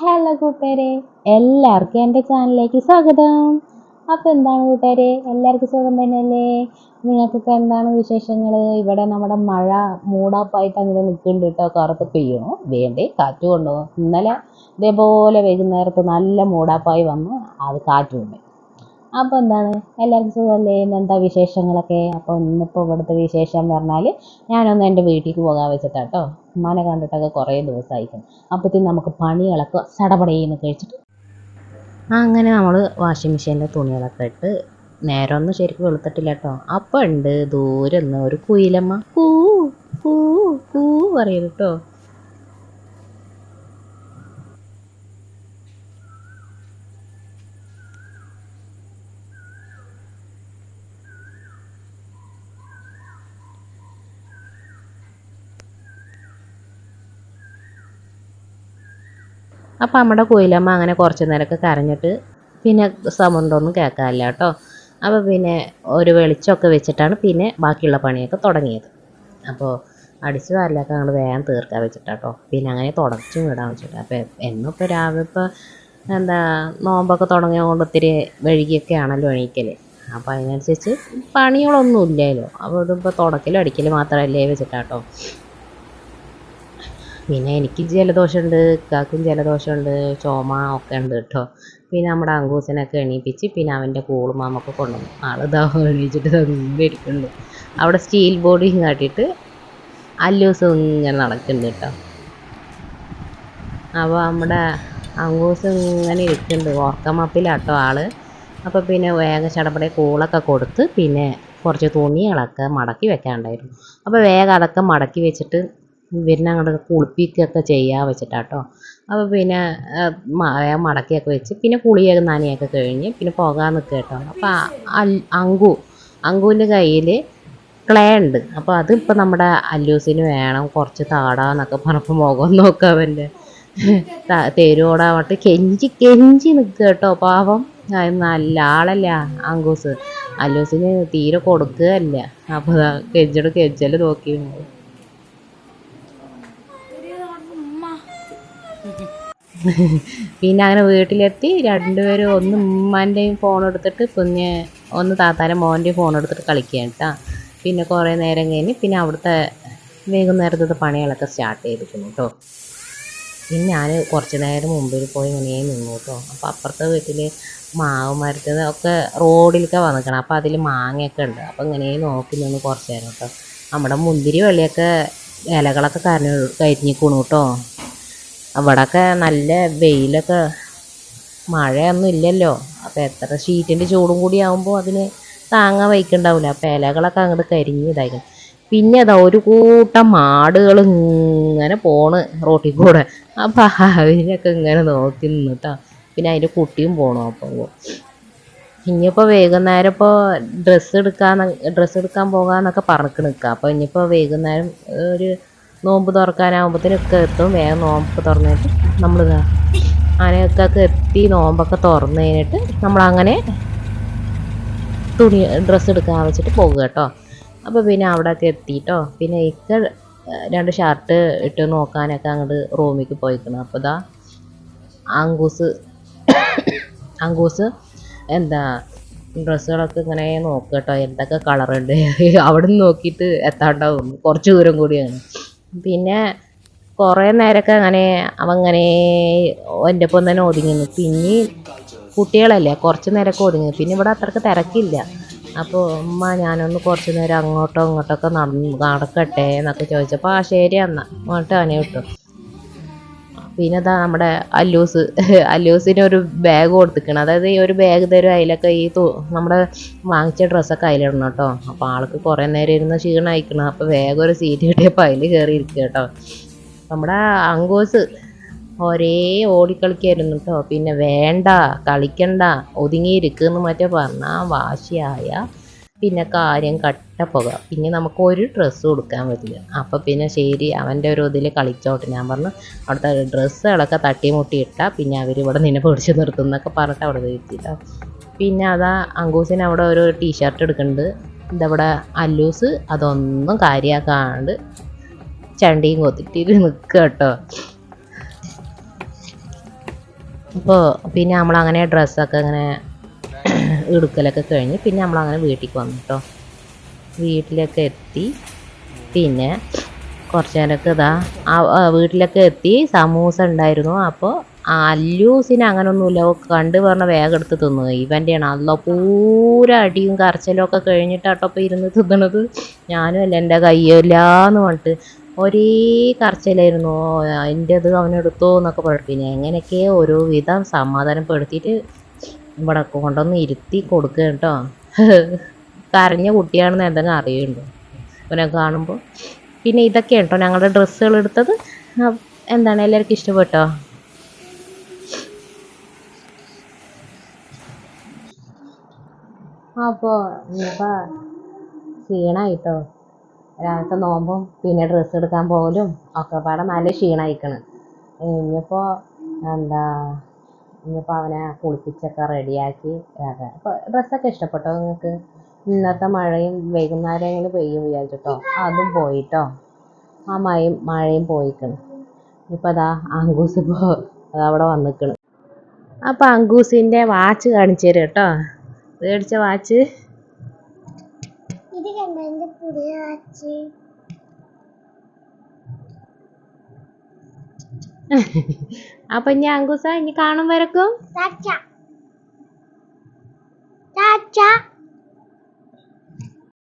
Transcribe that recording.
Hello കൂട്ടുകാരെ എല്ലാവർക്കും എന്റെ ചാനലിലേക്ക് സ്വാഗതം. അപ്പോൾ എന്താണ് കൂട്ടുകാരെ എല്ലാവർക്കും സുഖം തന്നെയല്ലേ? നിങ്ങൾക്കൊക്കെ എന്താണ് വിശേഷങ്ങൾ ഇവിടെ നമ്മുടെ മഴ മൂടാപ്പായിട്ട് അങ്ങനെ നിൽക്കുന്നുണ്ട് കേട്ടോ. കറുത്ത് പെയ്യണോ വേണ്ടേ കാറ്റ് കൊണ്ടുപോകും. ഇന്നലെ ഇതേപോലെ വൈകുന്നേരത്ത് നല്ല മൂടാപ്പായി വന്നു. അത് കാറ്റ് കൊണ്ടുപോയി അപ്പോൾ എന്താണ്? എല്ലാവർക്കും സുഖമല്ലേ എന്താ വിശേഷങ്ങളൊക്കെ? അപ്പോൾ ഇന്നിപ്പോൾ ഇവിടുത്തെ വിശേഷം എന്ന് പറഞ്ഞാൽ ഞാനൊന്ന് എന്റെ വീട്ടിലേക്ക് പോകാൻ വെച്ചിട്ടാട്ടോ ഉമ്മാനെ കണ്ടിട്ടൊക്കെ കുറേ ദിവസമായിരിക്കും. അപ്പോഴത്തേക്കും നമുക്ക് പണികളൊക്കെ സടപടയെന്ന് കഴിച്ചിട്ട് അങ്ങനെ നമ്മൾ വാഷിംഗ് മെഷീനിൽ തുണികളൊക്കെ ഇട്ട് നേരമൊന്നും ശരിക്കും വെളുത്തിട്ടില്ല കേട്ടോ. അപ്പം ഉണ്ട് ദൂരെ നിന്ന് ഒരു കുയിലമ്മ. കൂ കൂ കൂ പറയും കേട്ടോ. അപ്പോൾ നമ്മുടെ കുയിലമ്മ അങ്ങനെ കുറച്ച് നേരമൊക്കെ കരഞ്ഞിട്ട് പിന്നെ സമുണ്ടൊന്നും കേൾക്കാനില്ല കേട്ടോ. അപ്പോൾ പിന്നെ ഒരു വെളിച്ചമൊക്കെ വെച്ചിട്ടാണ് പിന്നെ ബാക്കിയുള്ള പണിയൊക്കെ തുടങ്ങിയത്. അപ്പോൾ അടിച്ച് വരലൊക്കെ ഞങ്ങൾ വേഗം തീർക്കാൻ വെച്ചിട്ടാട്ടോ പിന്നെ അങ്ങനെ തുടച്ചും വിടാൻ വെച്ചിട്ട്. അപ്പോൾ എന്നും ഇപ്പോൾ രാവിലെ ഇപ്പോൾ എന്താ നോമ്പൊക്കെ തുടങ്ങിയ കൊണ്ട് ഒത്തിരി വഴുകിയൊക്കെ ആണല്ലോ എണീക്കൽ അപ്പോൾ അതിനനുസരിച്ച് പണികളൊന്നും ഇല്ലല്ലോ അപ്പോൾ ഇതിപ്പോൾ തുടക്കലും അടിക്കലും മാത്രമല്ലേ വെച്ചിട്ടാട്ടോ പിന്നെ എനിക്ക് ജലദോഷമുണ്ട് ഇക്കാക്കും ജലദോഷമുണ്ട് ചുമ ഒക്കെ ഉണ്ട് കേട്ടോ. പിന്നെ നമ്മുടെ അങ്കൂസിനൊക്കെ എണീപ്പിച്ച് പിന്നെ അവന്റെ കൂളുമാമൊക്കെ കൊണ്ടുവന്നു. ആളിതാ എണീച്ചിട്ട് തന്നെ ഇരിക്കുന്നുണ്ട്. അവിടെ സ്റ്റീൽ ബോഡിയും കാട്ടിയിട്ട് അല്ലൂസ് ഇങ്ങനെ നടക്കുന്നുണ്ട് കേട്ടോ. അപ്പോൾ നമ്മുടെ അങ്കൂസ് ഇങ്ങനെ ഇരിക്കുന്നുണ്ട്. ഓർക്കമപ്പിലാട്ടോ ആൾ. അപ്പോൾ പിന്നെ വേഗം ചടപടെ കൂളൊക്കെ കൊടുത്ത് പിന്നെ കുറച്ച് തുണികളൊക്കെ മടക്കി വെക്കാനുണ്ടായിരുന്നു. അപ്പോൾ വേഗം അതൊക്കെ മടക്കി വെച്ചിട്ട് ഇവരിനെ അങ്ങോട്ട് കുളിപ്പിക്കുകയൊക്കെ ചെയ്യാൻ വെച്ചിട്ടാട്ടോ. അപ്പോൾ പിന്നെ മടക്കിയൊക്കെ വെച്ച് പിന്നെ കുളിയൊക്കെ നനയൊക്കെ കഴിഞ്ഞ് പിന്നെ പോകാൻ നിൽക്കുക കേട്ടോ അപ്പോൾ അങ്കു അങ്കുവിന്റെ കയ്യിൽ ക്ലേ ഉണ്ട്. അപ്പോൾ അത് ഇപ്പോൾ നമ്മുടെ അല്ലൂസിന് വേണം കുറച്ച് താടാന്നൊക്കെ പറഞ്ഞപ്പോൾ മുഖം നോക്കാം അവന്റെ തെരുവോടാവട്ടെ കെഞ്ചി കെഞ്ചി നിൽക്കുക കേട്ടോ പാവം നല്ല ആളല്ല അങ്കൂസ്. അല്ലൂസിന് തീരെ കൊടുക്കുകയല്ല. അപ്പോൾ കെഞ്ചിട് കെഞ്ചൽ നോക്കി പിന്നെ അങ്ങനെ വീട്ടിലെത്തി രണ്ടുപേരും ഒന്ന് ഉമ്മാന്റെയും ഫോൺ എടുത്തിട്ട് കുഞ്ഞ് ഒന്ന് താത്താരെ മോന്റെയും ഫോൺ എടുത്തിട്ട് കളിക്കുകയാണ് കേട്ടോ പിന്നെ കുറേ നേരം കഴിഞ്ഞ് പിന്നെ അവിടുത്തെ വൈകുന്നേരത്തെ പണികളൊക്കെ സ്റ്റാർട്ട് ചെയ്തിരിക്കുന്നു കേട്ടോ പിന്നെ ഞാൻ കുറച്ച് നേരം മുമ്പിൽ പോയി ഇങ്ങനെ നിന്നു കേട്ടോ അപ്പോൾ അപ്പുറത്തെ വീട്ടിൽ മാവ് മരത്തത് ഒക്കെ റോഡിലൊക്കെ വന്നിക്കണം അപ്പോൾ അതിൽ മാങ്ങയൊക്കെ ഉണ്ട്. അപ്പോൾ ഇങ്ങനെ നോക്കി നിന്ന് കുറച്ച് നേരം കേട്ടോ നമ്മുടെ മുന്തിരി വെള്ളിയൊക്കെ ഇലകളൊക്കെ കരഞ്ഞു കരിഞ്ഞിക്കണു കേട്ടോ അവിടെയൊക്കെ നല്ല വെയിലൊക്കെ. മഴയൊന്നും ഇല്ലല്ലോ. അപ്പോൾ എത്ര ഷീറ്റിന്റെ ചൂടും കൂടി ആകുമ്പോൾ അതിന് താങ്ങാൻ വയ്ക്കുന്നുണ്ടാവില്ല അപ്പോൾ ഇലകളൊക്കെ അങ്ങോട്ട് കരിഞ്ഞ് ഇതായിരിക്കും പിന്നെ അതാ ഒരു കൂട്ടം മാടുകൾ ഇങ്ങനെ പോണ് റോട്ടിൽ കൂടെ. അപ്പോൾ അതിനൊക്കെ ഇങ്ങനെ നോക്കി നിന്നിട്ടാ. പിന്നെ അതിന്റെ കുട്ടിയും പോണു അപ്പോൾ ഇനിയിപ്പോൾ വൈകുന്നേരം ഇപ്പോൾ ഡ്രസ്സ് എടുക്കാൻ ഡ്രസ്സ് എടുക്കാൻ പോകാമെന്നൊക്കെ പറഞ്ഞിട്ട് നിൽക്കുക അപ്പോൾ ഇനിയിപ്പോൾ വൈകുന്നേരം ഒരു നോമ്പ് തുറക്കാനാകുമ്പോഴത്തേനൊക്കെ എത്തും. വേഗം നോമ്പൊക്കെ തുറന്നിട്ട് നമ്മൾ ആനയൊക്കെ എത്തി നോമ്പൊക്കെ തുറന്നു കഴിഞ്ഞിട്ട് നമ്മളങ്ങനെ തുണി ഡ്രസ്സ് എടുക്കാൻ വെച്ചിട്ട് പോകുക കേട്ടോ. അപ്പോൾ പിന്നെ അവിടെയൊക്കെ എത്തിയിട്ടോ പിന്നെ ഇക്ക രണ്ട് ഷർട്ട് ഇട്ട് നോക്കാനൊക്കെ അങ്ങോട്ട് റൂമിലേക്ക് പോയിക്കണം. അപ്പോൾ ഇതാ അങ്കൂസ് അങ്കൂസ് എന്താ ഡ്രസ്സുകളൊക്കെ ഇങ്ങനെ നോക്കുക കേട്ടോ. എന്തൊക്കെ കളറുണ്ട്. അവിടെ നിന്ന് നോക്കിയിട്ട് എത്താണ്ടാവും കുറച്ച് ദൂരം കൂടിയാണ്. പിന്നെ കുറേ നേരമൊക്കെ അങ്ങനെ അവങ്ങനെ എന്റെ ഒപ്പം തന്നെ ഒതുങ്ങുന്നു പിന്നെ കുട്ടികളല്ലേ കുറച്ച് നേരമൊക്കെ ഒതുങ്ങി പിന്നെ ഇവിടെ അത്രയ്ക്ക് തിരക്കില്ല. അപ്പോൾ ഉമ്മ ഞാനൊന്ന് കുറച്ച് നേരം അങ്ങോട്ടോ ഇങ്ങോട്ടൊക്കെ നടക്കട്ടെ എന്നൊക്കെ ചോദിച്ചപ്പോൾ ആ ശരി എന്നാൽ അങ്ങോട്ട് അവനെ വിട്ടു. പിന്നെ ഇതാ നമ്മുടെ അല്ലൂസ്. അല്ലൂസിന് ഒരു ബാഗ് കൊടുത്തിക്കണം അതായത് ഈ ഒരു ബാഗ് തരും അതിലൊക്കെ ഈ നമ്മുടെ വാങ്ങിച്ച ഡ്രസ്സൊക്കെ അതിലിടണം കേട്ടോ. അപ്പോൾ ആൾക്ക് കുറേ നേരം ഇരുന്ന് ക്ഷീണം അയക്കണം അപ്പോൾ വേഗം ഒരു സീറ്റ് കിട്ടിയപ്പോൾ അതിൽ കയറി ഇരിക്കുക കേട്ടോ. നമ്മുടെ അങ്കോസ് ഒരേ ഓടിക്കളിക്കായിരുന്നു കേട്ടോ. പിന്നെ വേണ്ട കളിക്കണ്ട ഒതുങ്ങിയിരിക്കുമെന്ന് മറ്റേ പറഞ്ഞാൽ വാശിയായ പിന്നെ കാര്യം കട്ട കട്ടപ്പുക പിന്നെ നമുക്ക് ഒരു ഡ്രസ്സ് കൊടുക്കാൻ പറ്റില്ല. അപ്പോൾ പിന്നെ ശരി അവന്റെ ഒരു ഇതിൽ കളിച്ചോട്ടെ. ഞാൻ പറഞ്ഞു അവിടുത്തെ ഡ്രസ്സുകളൊക്കെ തട്ടി മുട്ടി ഇട്ടാൽ പിന്നെ അവർ ഇവിടെ നിന്നെ പിടിച്ച് നിർത്തും എന്നൊക്കെ പറഞ്ഞിട്ട് അവിടെ നിർത്തിയിട്ടോ പിന്നെ അതാ അങ്കൂസിന് അവിടെ ഒരു ടീഷർട്ട് എടുക്കുന്നുണ്ട്. ഇതവിടെ അല്ലൂസ് അതൊന്നും കാര്യമാക്കാണ്ട് ചണ്ടിയും കൊത്തിട്ട് നിൽക്കുക കേട്ടോ അപ്പോൾ പിന്നെ നമ്മളങ്ങനെ ഡ്രസ്സൊക്കെ അങ്ങനെ എടുക്കലൊക്കെ കഴിഞ്ഞ് പിന്നെ നമ്മളങ്ങനെ വീട്ടിലേക്ക് വന്നു കേട്ടോ വീട്ടിലൊക്കെ എത്തി. പിന്നെ കുറച്ച് നേരമൊക്കെ ഇതാ ആ വീട്ടിലൊക്കെ എത്തി. സമൂസ ഉണ്ടായിരുന്നു. അപ്പോൾ അല്ലൂസിന് അങ്ങനൊന്നുമില്ല. കണ്ട് പറഞ്ഞ വേഗം എടുത്ത് തിന്നു. ഇവന്റെയാണ് അല്ല പൂര അടിയും കരച്ചിലും ഒക്കെ കഴിഞ്ഞിട്ടാട്ടോ ഇപ്പോൾ ഇരുന്ന് തിന്നണത്. ഞാനും അല്ല എന്റെ കയ്യില്ലാന്ന് പറഞ്ഞിട്ട് ഒരേ കരച്ചിലായിരുന്നു. അതിന്റെത് അവനെടുത്തോ എന്നൊക്കെ പറഞ്ഞു പിന്നെ എങ്ങനെയൊക്കെ ഓരോ വിധം സമാധാനപ്പെടുത്തിയിട്ട് ഇവിടെ കൊണ്ടൊന്ന് ഇരുത്തി കൊടുക്കുക കേട്ടോ. കരഞ്ഞ കുട്ടിയാണെന്ന് എന്തെങ്കിലും അറിയുന്നുണ്ടോ? അവനെ കാണുമ്പോൾ പിന്നെ ഇതൊക്കെ കേട്ടോ ഞങ്ങളുടെ ഡ്രസ്സുകൾ എടുത്തത്? എന്താണ് എല്ലാവർക്കും ഇഷ്ടപ്പെട്ടോ? അപ്പോൾ ഇനിയിപ്പോൾ ക്ഷീണമായിട്ടോ രാവിലത്തെ നോമ്പും പിന്നെ ഡ്രസ്സ് എടുക്കാൻ പോലും ഒക്കെ പാടെ നല്ല ക്ഷീണമായിക്കണ് ഇനിയിപ്പോൾ എന്താ ഇനിയിപ്പോൾ അവനെ കുളിപ്പിച്ചൊക്കെ റെഡിയാക്കി ഇതാക്കാം അപ്പോൾ ഡ്രസ്സൊക്കെ ഇഷ്ടപ്പെട്ടോ നിങ്ങൾക്ക്? ഇന്നത്തെ മഴയും വൈകുന്നേരങ്ങളിൽ പെയ്യും വിചാരിച്ചിട്ടോ? അതും പോയിട്ടോ? ആ മഴയും മഴയും പോയിക്കണ്. ഇപ്പം അതാ അങ്കൂസ് ഇപ്പോൾ അതവിടെ വന്നിക്കണ്. അപ്പം അങ്കൂസിന്റെ വാച്ച് കാണിച്ചു തരും കേട്ടോ. മേടിച്ച വാച്ച്? ഇത് കണ്ട? പുതിയ വാച്ച്. അപ്പം ഇനി അങ്കുസ ഇനി കാണും വരക്കും?